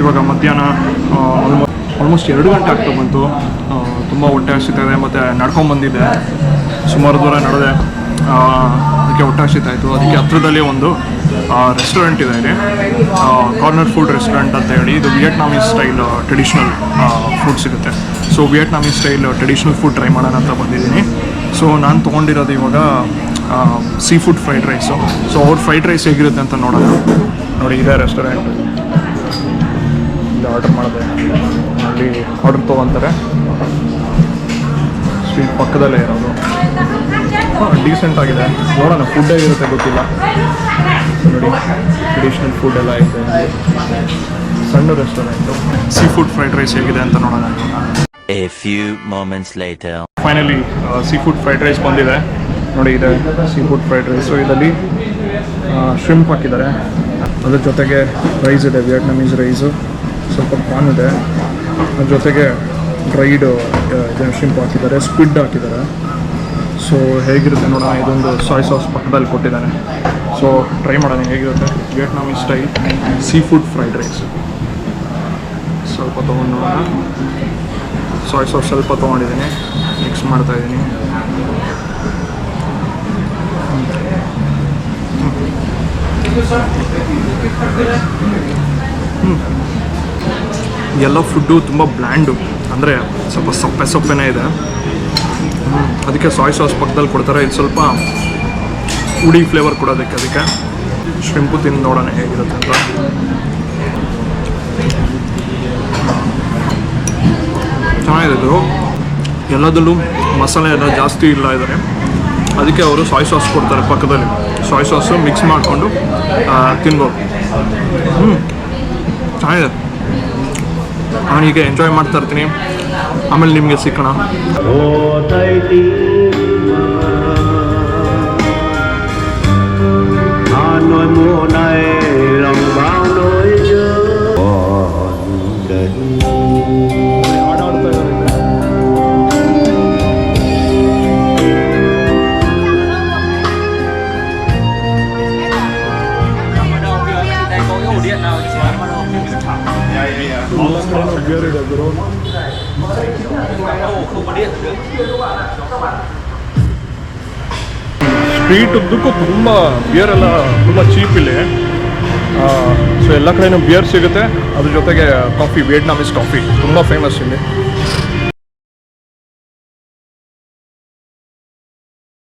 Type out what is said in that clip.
ಇವಾಗ ಮಧ್ಯಾಹ್ನ ಆಲ್ಮೋಸ್ಟ್ ಎರಡು ಗಂಟೆ ಆಗ್ತಾ ಬಂತು. ತುಂಬ ಹೊಟ್ಟೆ ಹಸಿತಾ ಇದೆ, ಮತ್ತು ನಡ್ಕೊಂಡ್ಬಂದಿದೆ ಸುಮಾರು ದೂರ ನಡೆದೆ. ಅದಕ್ಕೆ ಹೊಟ್ಟೆ ಹಸಿತಾ ಇತ್ತು. ಅದಕ್ಕೆ ಹತ್ರದಲ್ಲಿ ಒಂದು ರೆಸ್ಟೋರೆಂಟ್ ಇದೆ ಇಲ್ಲಿ ಕಾರ್ನರ್ ಫುಡ್ ರೆಸ್ಟೋರೆಂಟ್ ಅಂತ ಹೇಳಿ, ಇದು ವಿಯೆಟ್ನಾಮೀಸ್ ಸ್ಟೈಲ್ ಟ್ರೆಡಿಷ್ನಲ್ ಫುಡ್ ಸಿಗುತ್ತೆ. So Vietnamese style traditional food try ಮಾಡೋಣ ಅಂತ ಬಂದಿದ್ದೀನಿ. ಸೊ ನಾನು ತೊಗೊಂಡಿರೋದು ಇವಾಗ sea food fried rice so ಅವ್ರ ಫ್ರೈಡ್ ರೈಸ್ ಹೇಗಿರುತ್ತೆ ಅಂತ ನೋಡೋಣ. ನೋಡಿ, ಇದೆ ರೆಸ್ಟೋರೆಂಟ್ ಇಲ್ಲಿ ಆರ್ಡರ್ ಮಾಡಿದೆ ಅಲ್ಲಿ ಆರ್ಡರ್ ತೊಗೊತಾರೆ. ಸ್ಟ್ರೀಟ್ ಪಕ್ಕದಲ್ಲೇ ಇರೋದು. ಹಾಂ ಡೀಸೆಂಟ್ ಆಗಿದೆ. ನೋಡೋಣ ಫುಡ್ ಹೇಗಿರುತ್ತೆ ಗೊತ್ತಿಲ್ಲ. ನೋಡಿ ಟ್ರೆಡಿಷ್ನಲ್ ಫುಡ್ ಎಲ್ಲ ಇದೆ ಸಣ್ಣ restaurant sea food fried rice ಹೇಗಿದೆ ಅಂತ ನೋಡೋಣ. A few moments later. Finally sea food fried rice ಬಂದಿದೆ. ನೋಡಿ ಇದೆ ಸೀ ಫುಡ್ ಫ್ರೈಡ್ ರೈಸು ಇದರಲ್ಲಿ ಶ್ರಿಂಪ್ ಹಾಕಿದ್ದಾರೆ. ಅದ್ರ ಜೊತೆಗೆ ರೈಸ್ ಇದೆ ವಿಯಟ್ನಾಮೀಸ್ ರೈಸು ಸ್ವಲ್ಪ ಪಾನ್ ಇದೆ. ಅದ್ರ ಜೊತೆಗೆ ಡ್ರೈಡ್ ಶ್ರಿಂಪ್ ಹಾಕಿದ್ದಾರೆ ಸ್ಕ್ವಿಡ್ ಹಾಕಿದ್ದಾರೆ ಸೊ ಹೇಗಿರುತ್ತೆ ನೋಡೋಣ, ಇದೊಂದು ಸಾಯ್ ಸಾಸ್ ಪಕ್ಕದಲ್ಲಿ ಕೊಟ್ಟಿದ್ದಾನೆ. ಸೊ ಟ್ರೈ ಮಾಡೋಣ, ಹೇಗಿರುತ್ತೆ? Vietnamese style sea food fried rice ಸ್ವಲ್ಪ ತೊಗೊಂಡು ನೋಡೋಣ. ಸಾಯ್ ಸಾಸ್ ಸ್ವಲ್ಪ ತೊಗೊಂಡಿದ್ದೀನಿ. ಮಿಕ್ಸ್ ಮಾಡ್ತಾ ಇದ್ದೀನಿ. ಎಲ್ಲ ಫುಡ್ಡು ತುಂಬ ಬ್ಲ್ಯಾಂಡು ಅಂದರೆ ಸ್ವಲ್ಪ ಸೊಪ್ಪೆ ಸೊಪ್ಪೆನೇ ಇದೆ. ಅದಕ್ಕೆ ಸಾಯ್ ಸಾಸ್ ಪಕ್ಕದಲ್ಲಿ ಕೊಡ್ತಾರೆ. ಇದು ಸ್ವಲ್ಪ ಹುಡಿ ಫ್ಲೇವರ್ ಕೊಡೋದಕ್ಕೆ ಅದಕ್ಕೆ. ಶ್ರಿಂಪು ತಿಂದು ನೋಡೋಣ ಹೇಗಿರುತ್ತೆ ಅಂತ. ಚೆನ್ನಾಗಿದೆ ಇದು. ಎಲ್ಲದಲ್ಲೂ ಮಸಾಲೆ ಎಲ್ಲ ಜಾಸ್ತಿ ಇಲ್ಲ ಇದ್ದಾರೆ ಅದಕ್ಕೆ ಅವರು ಸಾಯ್ ಸಾಸ್ ಕೊಡ್ತಾರೆ ಪಕ್ಕದಲ್ಲಿ. ಸಾಯ್ ಸಾಸು ಮಿಕ್ಸ್ ಮಾಡಿಕೊಂಡು ತಿನ್ಬೋದು. ಹ್ಞೂ ಚೆನ್ನಾಗಿದೆ. ಈಗ ಎಂಜಾಯ್ ಮಾಡ್ತಾ ಇರ್ತೀನಿ. ಆಮೇಲೆ ನಿಮಗೆ ಸಿಕ್ಕಣ. ಸ್ಟ್ರೀಟ್ ಉದ್ದಕ್ಕೂ ತುಂಬ ಬಿಯರ್ ಎಲ್ಲ ತುಂಬ ಚೀಪ್ ಇಲ್ಲಿ. ಸೊ ಎಲ್ಲ ಕಡೆಯೂ ಬಿಯರ್ ಸಿಗುತ್ತೆ. ಅದ್ರ ಜೊತೆಗೆ ಕಾಫಿ ವಿಯಟ್ನಾಮೀಸ್ ಕಾಫಿ ತುಂಬ ಫೇಮಸ್ ಇಲ್ಲಿ.